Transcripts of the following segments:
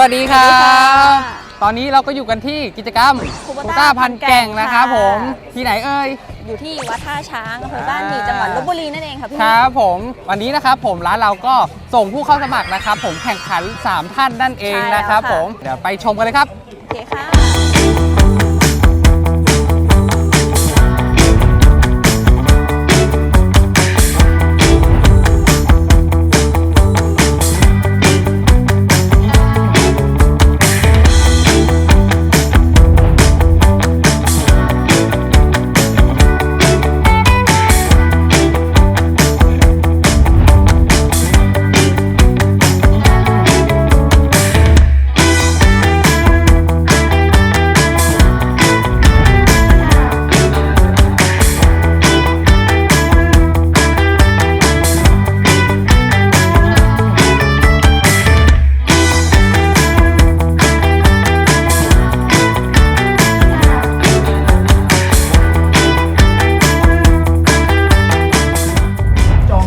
วัสดีครัสวัสดีค่ะบตอนนี้เราก็อยู่กันที่กิจกรรมคูโบต้าโควต้าพันแก่งนะครับค่ะผม ที่ไหนเอ่ย อยู่ที่วัดท่าช้างอำเภอบ้านหมี่จังหวัดลบบุรีนั่นเองค่ะพี่ครับผมวันนี้นะครับผมร้านเราก็ส่งผู้เข้าสมัครนะครับ ผมแข่งขัน 3 ท่านนั่นเองนะครับผมเดี๋ยวไปชมกันเลยครับ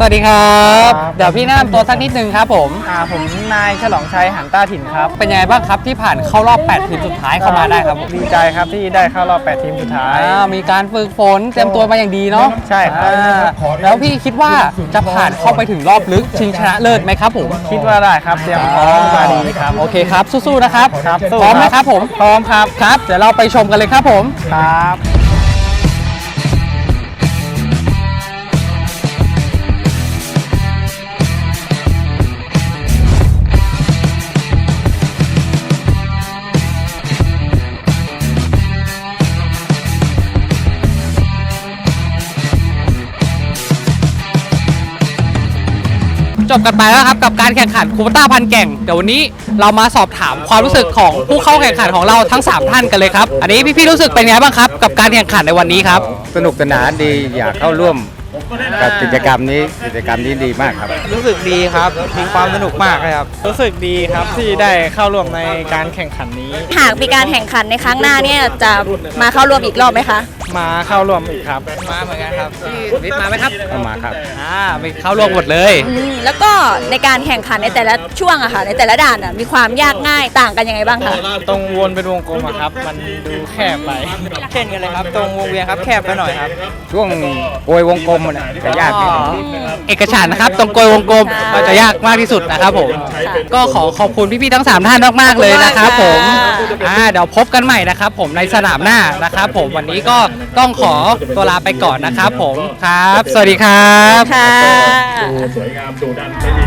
สวัสดีครับ ครับ เดี๋ยวพี่แนะนำตัวสักนิดนึงครับผม อ่าผมนายฉลองชัยหันต้าถิ่นครับเป็นยังไงบ้างครับที่ผ่านเข้ารอบ 8 ทีมสุดท้ายเข้ามาได้ครับผมดีใจครับที่ได้เข้ารอบ 8 ทีมสุดท้าย อ่ามีการฝึกฝนเตรียมตัวมาอย่างดีเนาะใช่ครับ อ่าแล้วพี่คิดว่าจะผ่านเข้าไปถึงรอบลึกชิงชนะเลิศไหมครับผมคิดว่าได้ครับเตรียมพร้อมมาดีครับ โอเคครับ สู้ๆนะครับครับสู้พร้อมไหมครับครับผมพร้อมครับครับเดี๋ยวเราไปชมกันเลยครับผม ครับ จบกันไปแล้วครับกับการแข่งขันคูปต้าพันแก่งเดี๋ยววันนี้เรามาสอบถามความรู้สึกของผู้เข้าแข่งขันของเราทั้ง 3 ท่านกันเลยครับ อันนี้พี่ๆรู้สึกเป็นไงบ้างครับ กับการแข่งขันในวันนี้ครับ สนุกสนานดีอยากเข้าร่วม กับกิจกรรมนี้กิจกรรมนี้ดีมากครับ รู้สึกดีครับ มีความสนุกมากเลยครับ รู้สึกดีครับที่ได้เข้าร่วมในการแข่งขันนี้ หากมีการแข่งขันในครั้งหน้าเนี่ยจะมาเข้าร่วมอีกรอบไหมคะ มาเข้าร่วมอีกครับ มาเหมือนกันครับพี่วิทย์มาไหมครับเข้ามาครับ อ่าไปเข้าร่วมหมดเลยอืมแล้วก็ในการแข่งขันในแต่ละช่วงอะค่ะ ในแต่ละด่านอะมีความยากง่ายต่างกันยังไงบ้างคะ ตรงวนเป็นวงกลมอะครับ มันดูแคบไป เช่นกันเลยครับ ตรงวงเวียนครับแคบไปหน่อยครับ ช่วงโกยวงกลมน่ะจะยากนิดนึง เอกฉันท์นะครับตรงโกยวงกลมก็จะยากมากที่สุดนะครับผม ก็ขอขอบคุณพี่ๆทั้ง 3 ท่านมากๆเลยนะครับผมอ่าเดี๋ยวพบกันใหม่นะครับผมในสนามหน้านะครับผมวันนี้ก็ต้องขอตัวลาไปก่อนนะครับผมครับ สวัสดีครับ ค่ะสวยงามโดดดันไม่มี